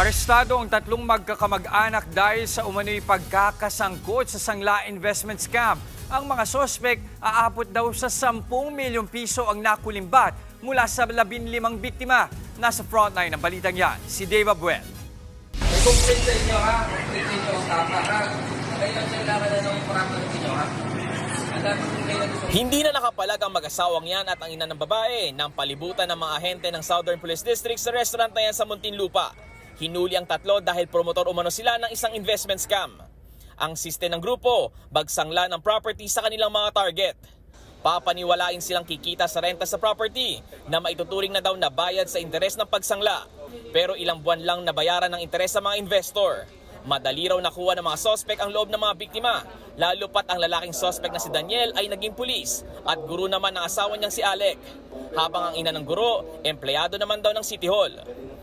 Arestado ang tatlong magkakamag-anak dahil sa umano'y pagkakasangkot sa Sangla Investment Scam. Ang mga sospek aabot daw sa 10 milyong piso ang nakulimbat mula sa 15 biktima. Nasa frontline ng balitang yan, si Dave Abuel. Complaint sa inyo ha. Complaint sa inyo ang tama ha. Ngayon kailangan na ng ha. Dami kong kayo na Hindi na nakapalag ang mag-asawang yan at ang ina ng babae nang palibutan ng mga ahente ng Southern Police District sa restaurant na yan sa Muntinlupa. Hinuli ang tatlo dahil promotor umano sila ng isang investment scam. Ang siste ng grupo, bagsangla ng property sa kanilang mga target. Papaniwalain silang kikita sa renta sa property na maituturing na daw na bayad sa interes ng pagsangla. Pero ilang buwan lang nabayaran ng interes sa mga investor. Madali raw nakuha ng mga sospek ang loob ng mga biktima, lalo pat ang lalaking sospek na si Daniel ay naging pulis at guro naman ng asawa niyang si Alec. Habang ang ina ng guro, empleyado naman daw ng City Hall.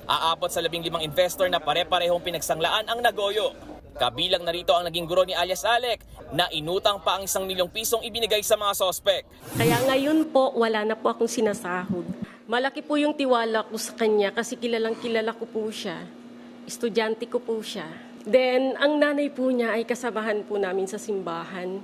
Aabot sa labing limang investor na pare-parehong pinagsanglaan ang nagoyo. Kabilang na rito ang naging guro ni alias Alec na inutang pa ang isang milyong pisong ibinigay sa mga sospek. Kaya ngayon po, wala na po akong sinasahod. Malaki po yung tiwala ko sa kanya kasi kilalang kilala ko po siya. Estudyante ko po siya. Then, ang nanay po niya ay kasamahan po namin sa simbahan.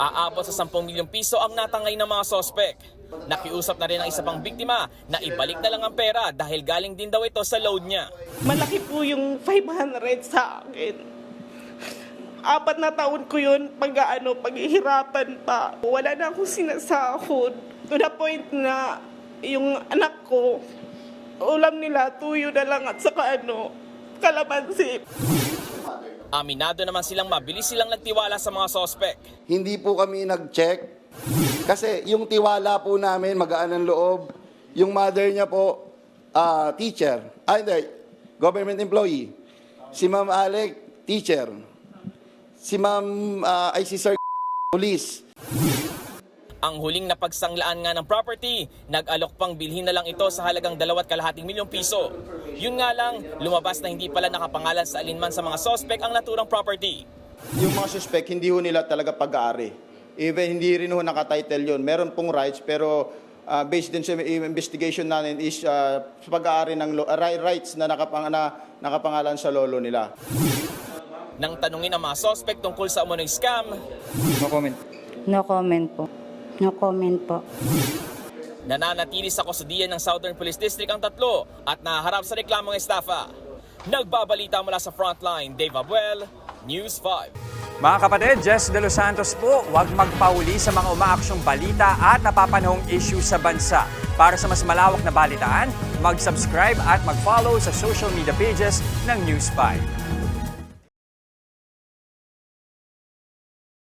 Aabot sa 10 milyong piso ang natangay ng mga sospek. Nakiusap na rin ang isa pang biktima na ibalik na lang ang pera dahil galing din daw ito sa load niya. Malaki po yung 500 sa akin. Apat na taon ko yun pag ano, paghihirapan pa. Wala na akong sinasahod. To the point na yung anak ko, ulam nila, tuyo na lang at saka ano, kalamansi. Aminado naman silang mabilis silang nagtiwala sa mga sospek. Hindi po kami nag-check. Kasi yung tiwala po namin, magaan ang loob. Yung mother niya po, ah, teacher. Ah, hindi, government employee. Si Ma'am Alec, teacher. Si Ma'am, ah, ay si Sir police. Ang huling napagsanglaan nga ng property, nag-alok pang bilhin na lang ito sa halagang dalawat kalahating milyong piso. Yun nga lang, lumabas na hindi pala nakapangalan sa alinman sa mga sospek ang naturang property. Yung mga suspect, hindi ho nila talaga pag-aari. Even hindi rin ho nakatitle yun. Meron pong rights, pero ah, based din sa investigation natin is sa pag-aari ng lo- ah, ri- rights na, nakapang, na nakapangalan sa lolo nila. Nang tanungin ang mga sospek tungkol sa umano'y scam, No comment po. No comment po. nananatili sa kusudian ng Southern Police District ang tatlo at naharap sa reklamong estafa. Nagbabalita mula sa frontline, Dave Abuel, News 5. Mga kapatid, Jess De Los Santos po, huwag magpauli sa mga umaaksyong balita at napapanahong issue sa bansa. Para sa mas malawak na balitaan, mag-subscribe at mag-follow sa social media pages ng News 5.